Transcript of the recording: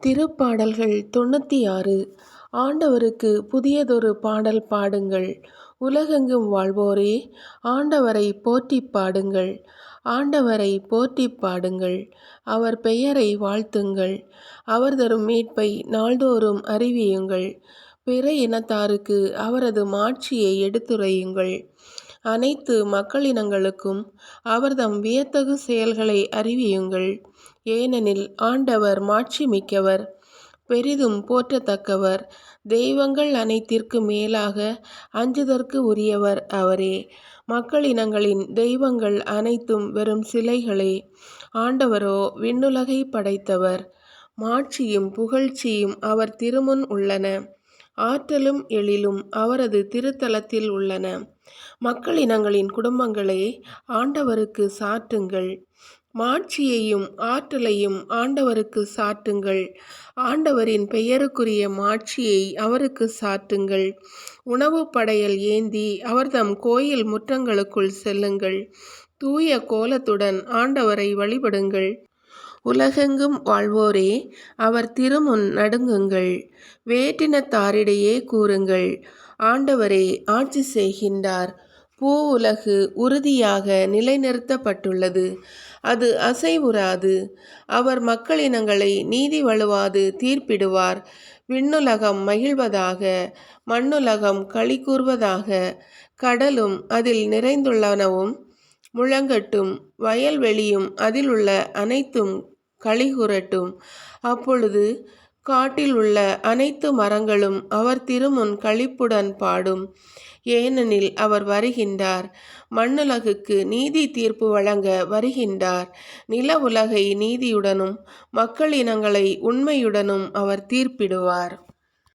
திருப்பாடல்கள் தொண்ணூற்றி ஆறு ஆண்டவருக்கு புதியதொரு பாடல் பாடுங்கள். உலகெங்கும் வாழ்வோரே ஆண்டவரை போற்றி பாடுங்கள். ஆண்டவரை போற்றி பாடுங்கள். அவர் பெயரை வாழ்த்துங்கள். அவர் தரும் மீட்பை நாள்தோறும் அறிவியுங்கள். பிற இனத்தாருக்கு அவரது மாட்சியை எடுத்துரையுங்கள். அனைத்து மக்களினங்களுக்கும் அவர்தம் வியத்தகு செயல்களை அறிவியுங்கள். ஏனெனில் ஆண்டவர் மாட்சிமிக்கவர் பெரிதும் போற்றத்தக்கவர். தெய்வங்கள் அனைத்திற்கு மேலாக அஞ்சுதற்கு உரியவர் அவரே. மக்களினங்களின் தெய்வங்கள் அனைத்தும் வெறும் சிலைகளே. ஆண்டவரோ விண்ணுலகை படைத்தவர். மாட்சியும் புகழ்ச்சியும் அவர் திருமுன் உள்ளன. ஆற்றலும் எழிலும் அவரது திருத்தலத்தில் உள்ளன. மக்களினங்களின் குடும்பங்களே ஆண்டவருக்கு சாற்றுங்கள். மாட்சியையும் ஆற்றலையும் ஆண்டவருக்கு சாட்டுங்கள் ஆண்டவரின் பெயருக்குரிய மாட்சியை அவருக்கு சாட்டுங்கள் உணவு படையல் ஏந்தி அவர்தம் கோயில் முற்றங்களுக்குள் செல்லுங்கள். தூய கோலத்துடன் ஆண்டவரை வழிபடுங்கள். உலகெங்கும் வாழ்வோரே அவர் திருமுன் நடுங்குங்கள். வேற்றினத்தாரிடையே கூறுங்கள். ஆண்டவரே ஆட்சி செய்கின்றார். பூ உலகு உறுதியாக நிலைநிறுத்தப்பட்டுள்ளது. அது அசைவுறாது. அவர் மக்களினங்களை நீதி வழுவாது தீர்ப்பிடுவார். விண்ணுலகம் மகிழ்வதாக மண்ணுலகம் களி கூர்வதாக கடலும் அதில் நிறைந்துள்ளனவும் முழங்கட்டும் வயல்வெளியும் அதில் உள்ள அனைத்தும் களிகூரட்டும் அப்பொழுது காட்டில் உள்ள அனைத்து மரங்களும் அவர் திருமுன் களிப்புடன் பாடும். ஏனெனில் அவர் வருகின்றார். மண்ணுலகுக்கு நீதி தீர்ப்பு வழங்க வருகின்றார். நில உலகை நீதியுடனும் மக்களினங்களை உண்மையுடனும் அவர் தீர்ப்பிடுவார்.